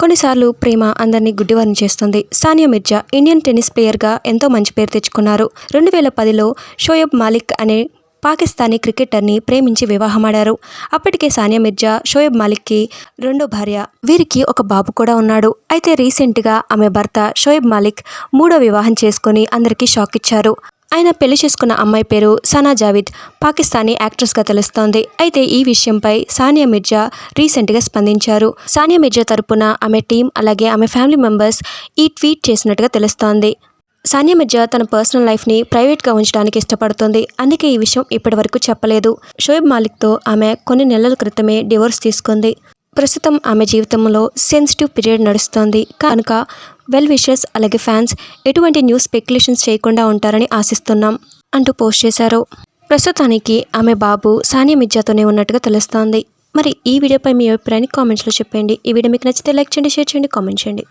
కొన్నిసార్లు ప్రేమ అందరినీ గుడ్డివారిని చేస్తుంది. సానియా మిర్జా ఇండియన్ టెన్నిస్ ప్లేయర్గా ఎంతో మంచి పేరు తెచ్చుకున్నారు. రెండు వేల పదిలో షోయబ్ మాలిక్ అనే పాకిస్తానీ క్రికెటర్ని ప్రేమించి వివాహమాడారు. అప్పటికే సానియా మిర్జా షోయబ్ మాలిక్కి రెండో భార్య వీరికి ఒక బాబు కూడా ఉన్నాడు. అయితే రీసెంట్గా ఆమె భర్త షోయబ్ మాలిక్ మూడో వివాహం చేసుకుని అందరికీ షాక్ ఇచ్చారు. ఆయన పెళ్ళి చేసుకున్న అమ్మాయి పేరు సనా జావిద్. పాకిస్తానీ యాక్ట్రెస్గా తెలుస్తోంది. అయితే ఈ విషయంపై సానియా మిర్జా రీసెంట్గా స్పందించారు. సానియా మిర్జా తరపున ఆమె టీం అలాగే ఆమె ఫ్యామిలీ మెంబర్స్ ఈ ట్వీట్ చేసినట్టుగా తెలుస్తోంది. సానియా మిర్జా తన పర్సనల్ లైఫ్ని ప్రైవేట్గా ఉంచడానికి ఇష్టపడుతుంది. అందుకే ఈ విషయం ఇప్పటివరకు చెప్పలేదు. షోయబ్ మాలిక్తో ఆమె కొన్ని నెలల క్రితమే డివోర్స్ తీసుకుంది. ప్రస్తుతం ఆమె జీవితంలో సెన్సిటివ్ పీరియడ్ నడుస్తోంది. కనుక వెల్ విషెస్ అలాగే ఫ్యాన్స్ ఎటువంటి న్యూస్ స్పెక్యులేషన్స్ చేయకుండా ఉంటారని ఆశిస్తున్నాం. అంటూ పోస్ట్ చేశారు. ప్రస్తుతానికి ఆమె బాబు సానియా మిర్జాతోనే ఉన్నట్టుగా తెలుస్తోంది. మరి ఈ వీడియోపై మీ అభిప్రాయాన్ని కామెంట్స్లో చెప్పండి. ఈ వీడియో మీకు నచ్చితే లైక్ చేయండి షేర్ చేయండి కామెంట్ చేయండి.